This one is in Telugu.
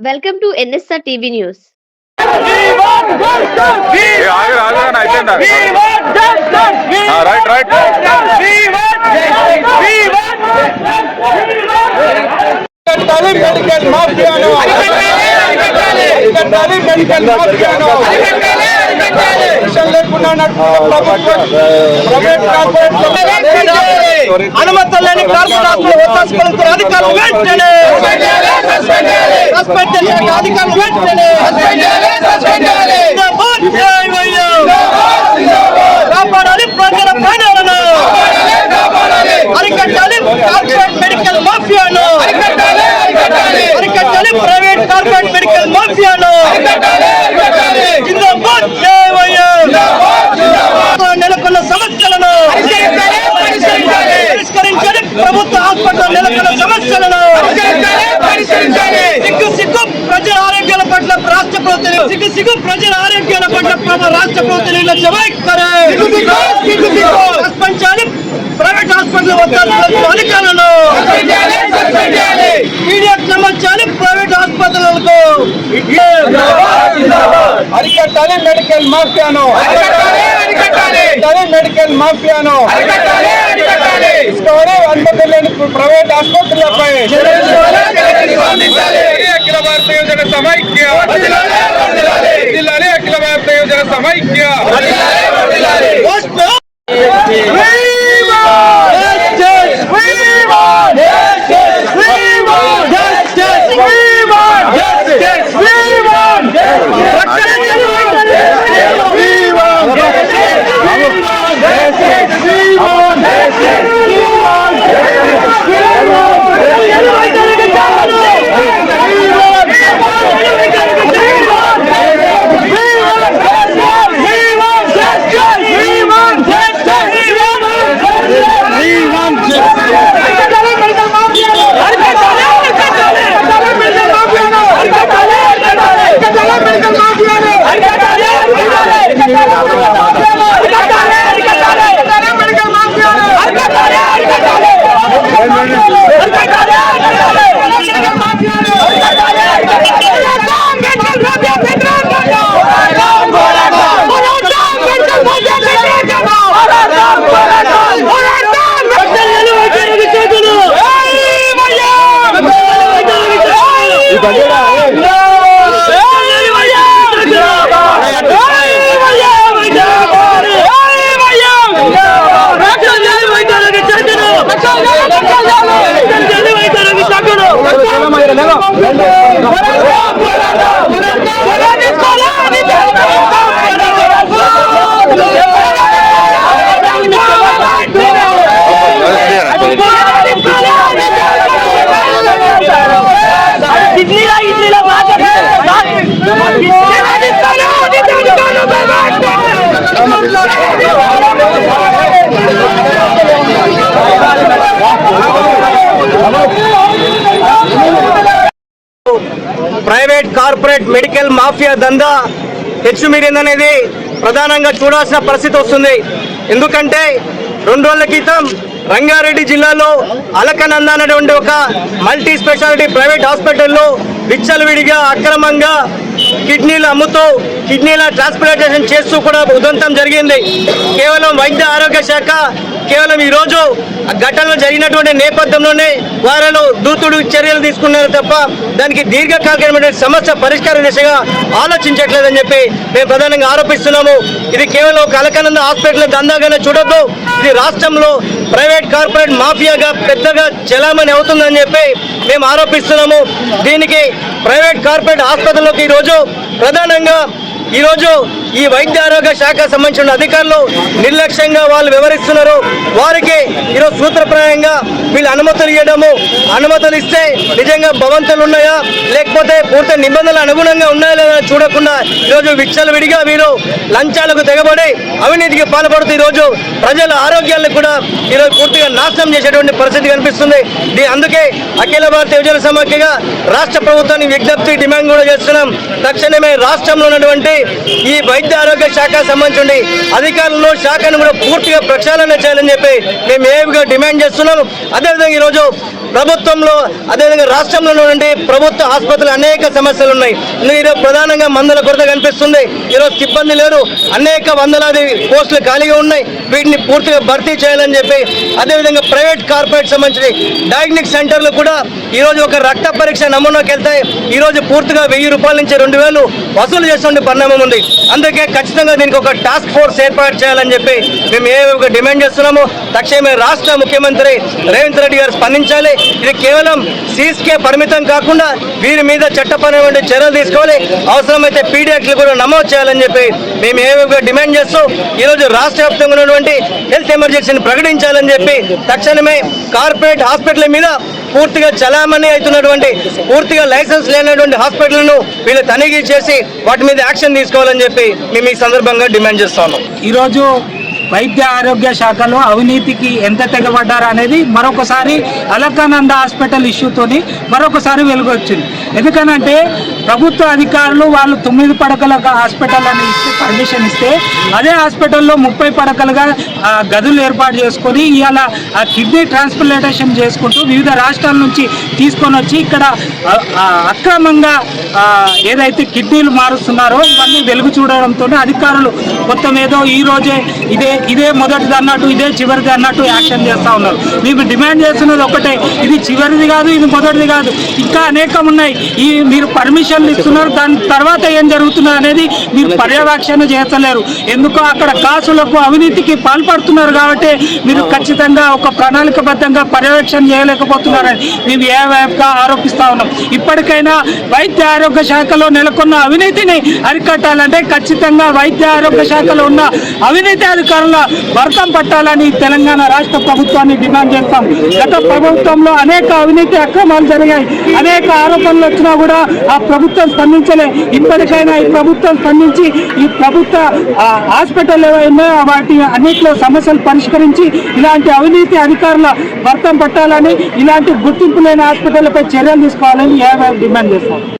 Welcome to NSR TV news ఏ, ఆగు, ఆగు, అని అయిపోయిందా? ఆ, రైట్ రైట్ అరికట్టాలి మెడికల్ మాఫియాను అరికట్టాలి మెడికల్ మాఫియాను శిక్షణ లేకుండా నడుపుతున్న ప్రభుత్వం ప్రైవేట్ కార్పొరేట్ అనుమతులు లేని పలుకుతున్న అధికారులు వెంటనే సస్పెండ్ చేసిన అధికారులు వెంటనే. కాపాడాలి ప్రజల ప్రాణాలను. అరికట్టాలి కార్పొరేట్ మెడికల్ మాఫియాను. అరికట్టాలి ప్రైవేట్ కార్పొరేట్ మెడికల్ మాఫియాను జిందాబాద్ జై వైఎం. నెలకొన్న సమస్యలను పరిష్కరించాలి ప్రభుత్వ హాస్పిటల్ నెలకొన్న సమస్యలను సిగ్గు సిగ్గు ప్రజల ఆరోగ్యాల పట్ల రాష్ట్ర ప్రభుత్వం సిగ్గు ప్రజల ఆరోగ్యాల పట్ల ప్రభు రాష్ట్ర ప్రభుత్వం నిర్లక్ష్య ప్రైవేట్ హాస్పిటల్ వద్ద అధికారులను మీడియా క్షమించాలి ప్రైవేట్ ఆసుపత్రులకు అరికట్టాలి మెడికల్ మాఫియాను. అరికట్టాలి మెడికల్ మాఫియాను. అరికట్టాలి తీసుకోవాలి అనుమతి లేని ప్రైవేట్ ఆసుపత్రులపై అఖిల భారత యోజన సమైక్య. జిల్లాలే అఖిల భారత యోజన సమైక్య. మాట్లాడు ప్రైవేట్ కార్పొరేట్ మెడికల్ మాఫియా దందా హెచ్చుమీరిందనేది ప్రధానంగా చూడాల్సిన పరిస్థితి వస్తుంది. ఎందుకంటే రెండు రోజుల క్రితం రంగారెడ్డి జిల్లాలో అలకనంద అనేటువంటి ఒక మల్టీ స్పెషాలిటీ ప్రైవేట్ హాస్పిటల్లో విచ్చలవిడిగా అక్రమంగా కిడ్నీలు అమ్ముతూ కిడ్నీల ట్రాన్స్ప్లాంటేషన్ చేస్తూ కూడా ఉదంతం జరిగింది. కేవలం వైద్య ఆరోగ్య శాఖ కేవలం ఈ రోజు ఆ ఘటనలు జరిగినటువంటి నేపథ్యంలోనే వారిలో దూతుడు చర్యలు తీసుకున్నారు తప్ప దానికి దీర్ఘకాలికమైన సమస్య పరిష్కార దిశగా ఆలోచించట్లేదని చెప్పి మేము ప్రధానంగా ఆరోపిస్తున్నాము. ఇది కేవలం ఒక అలకానంద హాస్పిటల్ దందాగానే చూడొద్దు. ఇది రాష్ట్రంలో ప్రైవేట్ కార్పొరేట్ మాఫియాగా పెద్దగా చలామణి అవుతుందని చెప్పి మేము ఆరోపిస్తున్నాము. దీనికి ప్రైవేట్ కార్పొరేట్ ఆసుపత్రులకు ఈరోజు ప్రధానంగా ఈరోజు ఈ వైద్య ఆరోగ్య శాఖ సంబంధించిన అధికారులు నిర్లక్ష్యంగా వాళ్ళు వివరిస్తున్నారు. వారికి ఈరోజు సూత్రప్రాయంగా వీళ్ళు అనుమతులు ఇవ్వడము అనుమతులు ఇస్తే నిజంగా భవంతులు ఉన్నాయా? లేకపోతే పూర్తి నిబంధనలు అనుగుణంగా ఉన్నాయా లేదా చూడకుండా ఈరోజు విచ్చలు విడిగా వీరు లంచాలకు తెగబడి అవినీతికి పాల్పడుతూ ఈరోజు ప్రజల ఆరోగ్యాలను కూడా ఈరోజు పూర్తిగా నాశనం చేసేటువంటి పరిస్థితి కనిపిస్తుంది. దీ- అందుకే అఖిల భారత యువజన సమాఖ్యగా రాష్ట్ర ప్రభుత్వానికి విజ్ఞప్తి డిమాండ్ కూడా చేస్తున్నాం. తక్షణమే రాష్ట్రంలో ఉన్నటువంటి ఈ వైద్య ఆరోగ్య శాఖ సంబంధించి అధికారులు శాఖను కూడా పూర్తిగా ప్రక్షాళన చేయాలని చెప్పి మేము ఏవిగా డిమాండ్ చేస్తున్నాం అదేవిధంగా ఈరోజు ప్రభుత్వంలో అదేవిధంగా రాష్ట్రంలో నుండి ప్రభుత్వ ఆసుపత్రులు అనేక సమస్యలు ఉన్నాయి. ఈరోజు ప్రధానంగా మందుల కొరత కనిపిస్తుంది. ఈరోజు సిబ్బంది లేరు. అనేక వందలాది పోస్టులు ఖాళీగా ఉన్నాయి. వీటిని పూర్తిగా భర్తీ చేయాలని చెప్పి అదేవిధంగా ప్రైవేట్ కార్పొరేట్ సంబంధించి డయాగ్నిక్ సెంటర్లు కూడా ఈరోజు ఒక రక్త పరీక్ష నమూనాకి వెళ్తాయి ఈరోజు పూర్తిగా వెయ్యి రూపాయల నుంచి రెండు వేలు వసూలు చేస్తుండే పరిణామం ఉంది. అందుకే ఖచ్చితంగా దీనికి ఒక టాస్క్ ఫోర్స్ ఏర్పాటు చేయాలని చెప్పి మేము ఏ డిమాండ్ చేస్తున్నాము తక్షణమే రాష్ట్ర ముఖ్యమంత్రి రేవంత్ రెడ్డి గారు స్పందించాలి. ఇది కేవలం సీస్కే పరిమితం కాకుండా వీరి మీద చట్టపరమైన చర్యలు తీసుకోవాలి. అవసరమైతే పీడియాక్లు కూడా నమోదు చేయాలని చెప్పి మేము ఏ డిమాండ్ చేస్తూ ఈరోజు రాష్ట్ర వ్యాప్తంగా ఉన్నటువంటి హెల్త్ ఎమర్జెన్సీని ప్రకటించాలని చెప్పి తక్షణమే కార్పొరేట్ హాస్పిటల్ మీద పూర్తిగా చలామణి అవుతున్నటువంటి పూర్తిగా లైసెన్స్ లేనటువంటి హాస్పిటల్ను వీళ్ళు తనిఖీ చేసి వాటి మీద యాక్షన్ తీసుకోవాలని చెప్పి మేము ఈ సందర్భంగా డిమాండ్ చేస్తా ఉన్నాం ఈరోజు వైద్య ఆరోగ్య శాఖలో అవినీతికి ఎంత తెగబడ్డారు అనేది మరొకసారి అలకానంద హాస్పిటల్ ఇష్యూతోని మరొకసారి వెలుగొచ్చింది. ఎందుకనంటే ప్రభుత్వ అధికారులు వాళ్ళు తొమ్మిది పడకల హాస్పిటల్ అని ఇస్తే పర్మిషన్ ఇస్తే అదే హాస్పిటల్లో ముప్పై పడకలుగా గదులు ఏర్పాటు చేసుకొని ఇవాళ ఆ కిడ్నీ ట్రాన్స్ప్లాంటేషన్ చేసుకుంటూ వివిధ రాష్ట్రాల నుంచి తీసుకొని వచ్చి ఇక్కడ అక్రమంగా ఏదైతే కిడ్నీలు మారుస్తున్నారో ఇవన్నీ వెలుగు చూడడంతో అధికారులు మొత్తం ఏదో ఈరోజే ఇదే ఇదే మొదటిది అన్నట్టు ఇదే చివరిది అన్నట్టు యాక్షన్ చేస్తా ఉన్నారు. మేము డిమాండ్ చేస్తున్నది ఒకటే ఇది చివరిది కాదు ఇది మొదటిది కాదు. ఇంకా అనేకం ఉన్నాయి. ఈ మీరు పర్మిషన్లు ఇస్తున్నారు దాని తర్వాత ఏం జరుగుతున్నది అనేది మీరు పర్యవేక్షణ చేస్తలేరు. ఎందుకో అక్కడ కాసులకు అవినీతికి పాల్పడుతున్నారు కాబట్టి మీరు ఖచ్చితంగా ఒక ప్రణాళికబద్ధంగా పర్యవేక్షణ చేయలేకపోతున్నారని మేము ఏవేగా ఆరోపిస్తా ఉన్నాం. ఇప్పటికైనా వైద్య ఆరోగ్య శాఖలో నెలకొన్న అవినీతిని అరికట్టాలంటే ఖచ్చితంగా వైద్య ఆరోగ్య శాఖలో ఉన్న అవినీతి అధికారుల వర్తం పట్టాలని తెలంగాణ రాష్ట్ర ప్రభుత్వాన్ని డిమాండ్ చేస్తాం. గత ప్రభుత్వంలో అనేక అవినీతి అక్రమాలు జరిగాయి. అనేక ఆరోపణలు వచ్చినా కూడా ఆ ప్రభుత్వం స్పందించలే. ఇప్పటికైనా ఈ ప్రభుత్వం స్పందించి ఈ ప్రభుత్వ హాస్పిటల్ ఏవైనా వాటి అన్నింటిలో సమస్యలు పరిష్కరించి ఇలాంటి అవినీతి అధికారుల వర్తం పట్టాలని ఇలాంటి గుర్తింపు లేని హాస్పిటల్పై చర్యలు తీసుకోవాలని డిమాండ్ చేస్తాం.